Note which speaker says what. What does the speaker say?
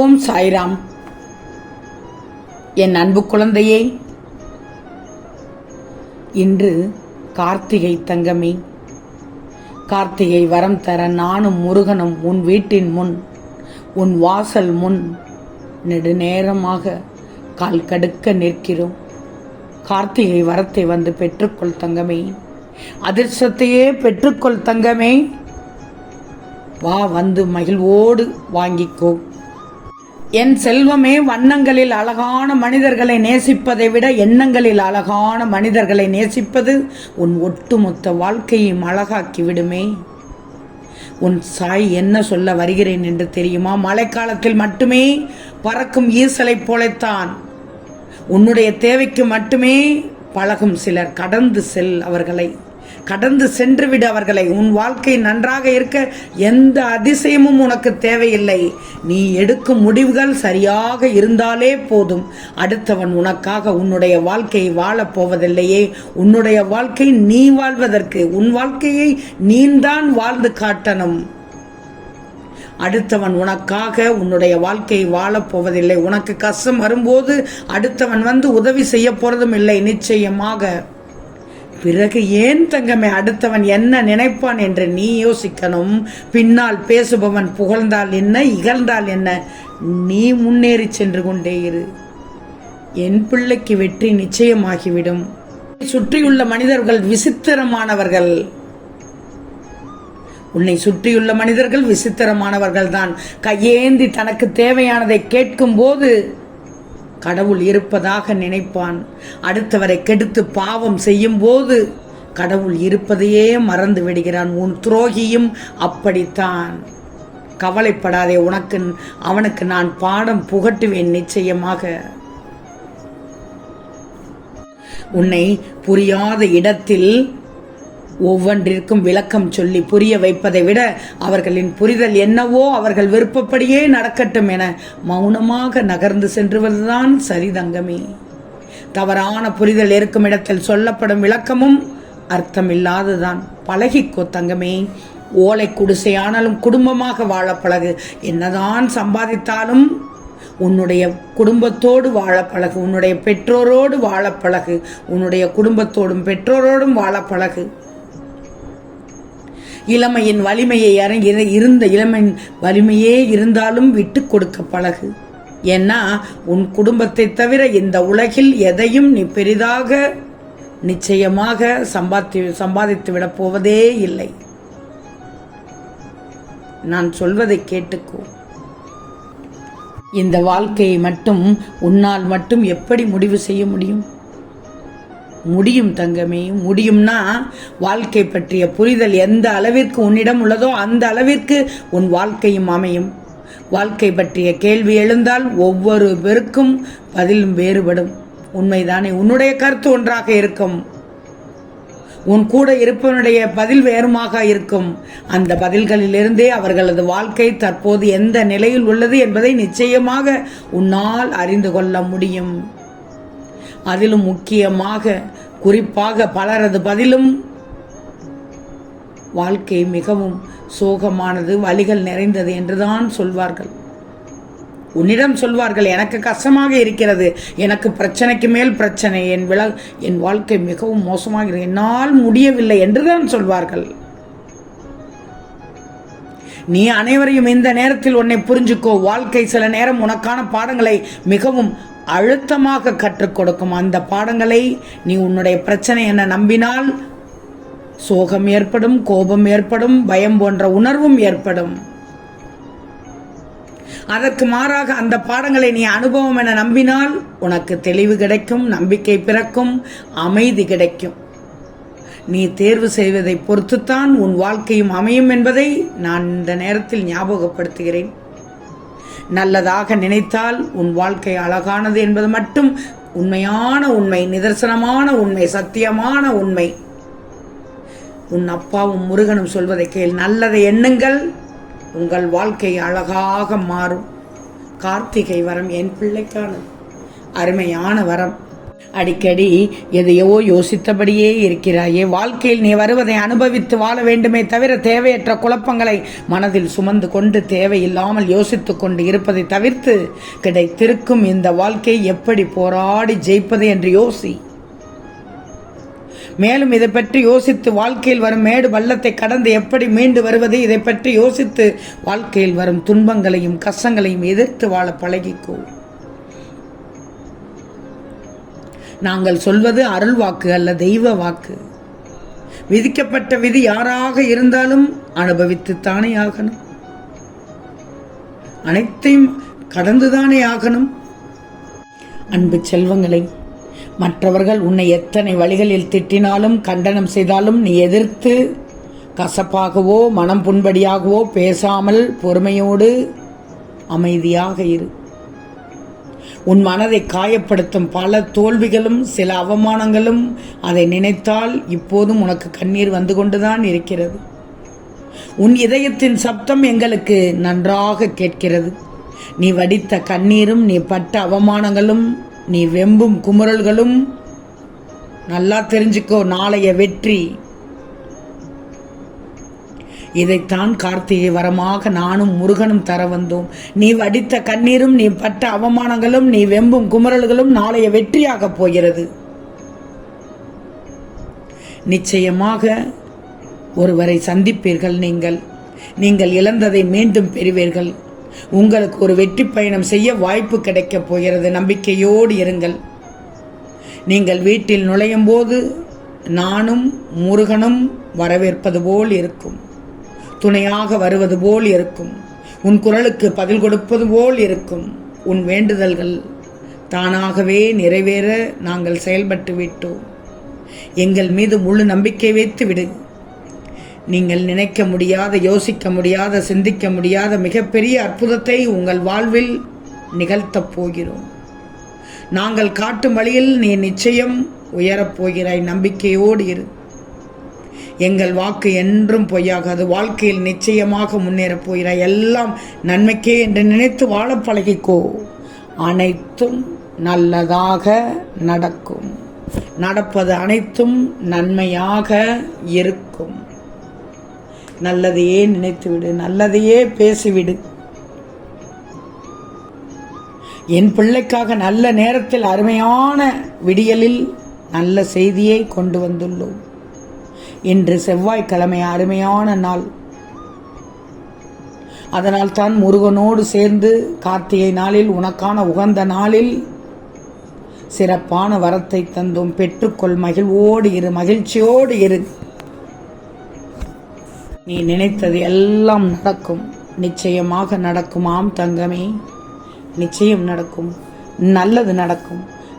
Speaker 1: ஓம் சாய்ராம். என் அன்பு குழந்தையே இன்று கார்த்திகை தங்கமே. கார்த்திகை வரம் தர நானும் முருகனும் உன் வீட்டின் முன் உன் வாசல் முன் நெடுநேரமாக கால் கடுக்க நிற்கிறோம். கார்த்திகை வரத்தை வந்து பெற்றுக்கொள் தங்கமே. அதிர்ஷ்டத்தையே பெற்றுக்கொள் தங்கமே. வா வந்து மகிழ்வோடு வாங்கிக்கோ. என் செல்வமே வண்ணங்களில் அழகான மனிதர்களை நேசிப்பதை விட எண்ணங்களில் அழகான மனிதர்களை நேசிப்பது உன் ஒட்டுமொத்த வாழ்க்கையும் அழகாக்கி விடுமே. உன் சாய் என்ன சொல்ல வருகிறேன் என்று தெரியுமா? மழைக்காலத்தில் மட்டுமே பறக்கும் ஈசலைப் போலத்தான். உன்னுடைய தேவைக்கு மட்டுமே பழகும் சிலர் கடந்து செல் அவர்களை. கடந்து சென்றுவிடு அவர்களை. உன் வாழ்க்கை நன்றாக இருக்க எந்த அதிசயமும் உனக்கு தேவையில்லை. நீ எடுக்கும் முடிவுகள் சரியாக இருந்தாலே போதும். அடுத்தவன் உனக்காக உன்னுடைய வாழ்க்கையை வாழப் போவதில்லையே. உன்னுடைய வாழ்க்கை நீ வாழ்வதற்கு உன் வாழ்க்கையை நீந்தான் வாழ்ந்து காட்டணும். அடுத்தவன் உனக்காக உன்னுடைய வாழ்க்கையை வாழப் போவதில்லை. உனக்கு கஷ்டம் வரும்போது அடுத்தவன் வந்து உதவி செய்ய போறதும் இல்லை. நிச்சயமாக. பிறகு ஏன் தங்கமே அடுத்தவன் என்ன நினைப்பான் என்று நீ யோசிக்கணும்? பின்னால் பேசுபவன் புகழ்ந்தால் என்ன இகழ்ந்தால் என்ன? நீ முன்னேறி சென்று கொண்டே இரு. என் பிள்ளைக்கு வெற்றி நிச்சயமாகிவிடும். சுற்றியுள்ள மனிதர்கள் விசித்திரமானவர்கள். உன்னை சுற்றியுள்ள மனிதர்கள் விசித்திரமானவர்கள் தான் கையேந்தி தனக்கு தேவையானதை கேட்கும் போது கடவுள் இருப்பதாக நினைப்பான். அடுத்தவரை கெடுத்து பாவம் செய்யும் போது கடவுள் இருப்பதையே மறந்து விடுகிறான். உன் துரோகியும் அப்படித்தான். கவலைப்படாதே உனக்கு அவனுக்கு நான் பாடம் புகட்டுவேன் நிச்சயமாக. உன்னை புரியாத இடத்தில் ஒவ்வொன்றிற்கும் விளக்கம் சொல்லி புரிய வைப்பதை விட அவர்களின் புரிதல் என்னவோ அவர்கள் விருப்பப்படியே நடக்கட்டும் என மௌனமாக நகர்ந்து சென்றுவதுதான் சரிதங்கமே. தவறான புரிதல் இருக்கும் இடத்தில் சொல்லப்படும் விளக்கமும் அர்த்தமில்லாததான் பழகிக்கோ தங்கமே. ஓலை குடிசையானாலும் குடும்பமாக வாழ பழகு. என்னதான் சம்பாதித்தாலும் உன்னுடைய குடும்பத்தோடு வாழ பழகு. உன்னுடைய பெற்றோரோடு வாழ பழகு. உன்னுடைய குடும்பத்தோடும் பெற்றோரோடும் வாழ பழகு. இளமையின் வலிமையை அரங்கிற இருந்த இளமையின் வலிமையே இருந்தாலும் விட்டு கொடுக்க பழகு. ஏன்னா உன் குடும்பத்தை தவிர இந்த உலகில் எதையும் நீ பெரிதாக நிச்சயமாக சம்பாத்தி சம்பாதித்து விடப் போவதே இல்லை. நான் சொல்வதை கேட்டுக்கோ. இந்த வாழ்க்கையை மட்டும் உன்னால் மட்டும் எப்படி முடிவு செய்ய முடியும்? முடியும் தங்கமே முடியும்னா வாழ்க்கை பற்றிய புரிதல் எந்த அளவிற்கு உன்னிடம் உள்ளதோ அந்த அளவிற்கு உன் வாழ்க்கையும் அமையும். வாழ்க்கை பற்றிய கேள்வி எழுந்தால் ஒவ்வொரு பேருக்கும் பதிலும் வேறுபடும். உண்மைதானே? உன்னுடைய கருத்து ஒன்றாக இருக்கும். உன் கூட இருப்பவனுடைய பதில் வேறுமாக இருக்கும். அந்த பதில்களிலிருந்தே அவர்களது வாழ்க்கை தற்போது எந்த நிலையில் உள்ளது என்பதை நிச்சயமாக உன்னால் அறிந்து கொள்ள முடியும். அதிலும் முக்கியமாக குறிப்பாக பலரது பதிலும் வாழ்க்கை மிகவும் சோகமானது வழிகள் நிறைந்தது என்றுதான் சொல்வார்கள். உன்னிடம் சொல்வார்கள் எனக்கு கஷ்டமாக இருக்கிறது எனக்கு பிரச்சனைக்கு மேல் பிரச்சனை என் விழா என் வாழ்க்கை மிகவும் மோசமாக என்னால் முடியவில்லை என்றுதான் சொல்வார்கள். நீ அனைவரையும் இந்த நேரத்தில் உன்னை புரிஞ்சுக்கோ வாழ்க்கை சில நேரம் உனக்கான பாடங்களை மிகவும் அழுத்தமாக கற்றுக் கொடுக்கும் அந்த பாடங்களை நீ உன்னுடைய பிரச்சனை என நம்பினால் சோகம் ஏற்படும் கோபம் ஏற்படும் பயம் போன்ற உணர்வும் ஏற்படும். அதற்கு மாறாக அந்த பாடங்களை நீ அனுபவம் என நம்பினால் உனக்கு தெளிவு கிடைக்கும் நம்பிக்கை பிறக்கும் அமைதி கிடைக்கும். நீ தேர்வு செய்வதை பொறுத்துத்தான் உன் வாழ்க்கையும் அமையும் என்பதை நான் இந்த நேரத்தில் ஞாபகப்படுத்துகிறேன். நல்லதாக நினைத்தால் உன் வாழ்க்கை அழகானது என்பது மட்டும் உண்மையான உண்மை நிதர்சனமான உண்மை சத்தியமான உண்மை. உன் அப்பாவும் முருகனும் சொல்வதை கேள் நல்லதை எண்ணுங்கள் உங்கள் வாழ்க்கை அழகாக மாறும். கார்த்திகை வரம் என் பிள்ளைக்கான அருமையான வரம். அடிக்கடி எதையோ யோசித்தபடியே இருக்கிறாயே. வாழ்க்கையில் நீ வருவதை அனுபவித்து வாழ வேண்டுமே தவிர தேவையற்ற குழப்பங்களை மனதில் சுமந்து கொண்டு தேவையில்லாமல் யோசித்து கொண்டு இருப்பதை தவிர்த்து கிடைத்திருக்கும் இந்த வாழ்க்கை எப்படி போராடி ஜெயிப்பது என்று யோசி. மேலும் இதை பற்றி யோசித்து வாழ்க்கையில் வரும் மேடு பள்ளத்தை கடந்து எப்படி மீண்டு வருவது? இதை பற்றி யோசித்து வாழ்க்கையில் வரும் துன்பங்களையும் கஷ்டங்களையும் எதிர்த்து வாழ பழகிக்கோ. நாங்கள் சொல்வது அருள் வாக்கு அல்ல தெய்வ வாக்கு. விதிக்கப்பட்ட விதி யாராக இருந்தாலும் அனுபவித்துத்தானே ஆகணும். அனைத்தையும் கடந்துதானே ஆகணும். அன்பு செல்வங்களை மற்றவர்கள் உன்னை எத்தனை வழிகளில் திட்டினாலும் கண்டனம் செய்தாலும் நீ எதிர்த்து கசப்பாகவோ மனம் புண்படியாகவோ பேசாமல் பொறுமையோடு அமைதியாக இரு. உன் மனதை காயப்படுத்தும் பல தோல்விகளும் சில அவமானங்களும் அதை நினைத்தால் இப்போதும் உனக்கு கண்ணீர் வந்து கொண்டுதான் இருக்கிறது. உன் இதயத்தின் சப்தம் எங்களுக்கு நன்றாக கேட்கிறது. நீ வடித்த கண்ணீரும் நீ பட்ட அவமானங்களும் நீ வெம்பும் குமுறல்களும் நல்லா தெரிஞ்சுக்கோ நாளைய வெற்றி இதைத்தான் கார்த்திகை வரமாக நானும் முருகனும் தர வந்தோம். நீ வடித்த கண்ணீரும் நீ பட்ட அவமானங்களும் நீ வெம்பும் குமரல்களும் நாளைய வெற்றியாகப் போகிறது. நிச்சயமாக ஒருவரை சந்திப்பீர்கள் நீங்கள். நீங்கள் இழந்ததை மீண்டும் பெறுவீர்கள். உங்களுக்கு ஒரு வெற்றி பயணம் செய்ய வாய்ப்பு கிடைக்கப் போகிறது. நம்பிக்கையோடு இருங்கள். நீங்கள் வீட்டில் நுழையும் போது நானும் முருகனும் வரவேற்பது போல் இருக்கும். துணையாக வருவது போல் இருக்கும். உன் குரலுக்கு பதில் கொடுப்பது போல் இருக்கும். உன் வேண்டுதல்கள் தானாகவே நிறைவேற நாங்கள் செயல்பட்டு விட்டோம். எங்கள் மீது முழு நம்பிக்கை வைத்து விடு. நீங்கள் நினைக்க முடியாத யோசிக்க முடியாத சிந்திக்க முடியாத மிகப்பெரிய அற்புதத்தை உங்கள் வாழ்வில் நிகழ்த்தப் போகிறோம். நாங்கள் காட்டும் வழியில் நீ நிச்சயம் உயரப் போகிறாய். நம்பிக்கையோடு இரு. எங்கள் வாக்கு என்றும் பொய்யாகாது. வாழ்க்கையில் நிச்சயமாக முன்னேறப் போகிறாய் எல்லாம் நன்மைக்கே என்று நினைத்து வாழ பழகிக்கோ. அனைத்தும் நல்லதாக நடக்கும். நடப்பது அனைத்தும் நன்மையாக இருக்கும். நல்லதையே நினைத்துவிடு. நல்லதையே பேசிவிடு. என் பிள்ளைக்காக நல்ல நேரத்தில் அருமையான விடியலில் நல்ல செய்தியை கொண்டு வந்துள்ளோம். இன்று செவ்வாய்க்கிழமை அருமையான நாள். அதனால் தான் முருகனோடு சேர்ந்து கார்த்திகை நாளில் உனக்கான உகந்த நாளில் சிறப்பான வரத்தை தந்தோம். பெற்றுக்கொள் மகிழ்வோடு இரு மகிழ்ச்சியோடு இரு. நீ நினைத்தது எல்லாம் நடக்கும். நிச்சயமாக நடக்கும் ஆம் தங்கமே. நிச்சயம் நடக்கும். நல்லது நடக்கும்.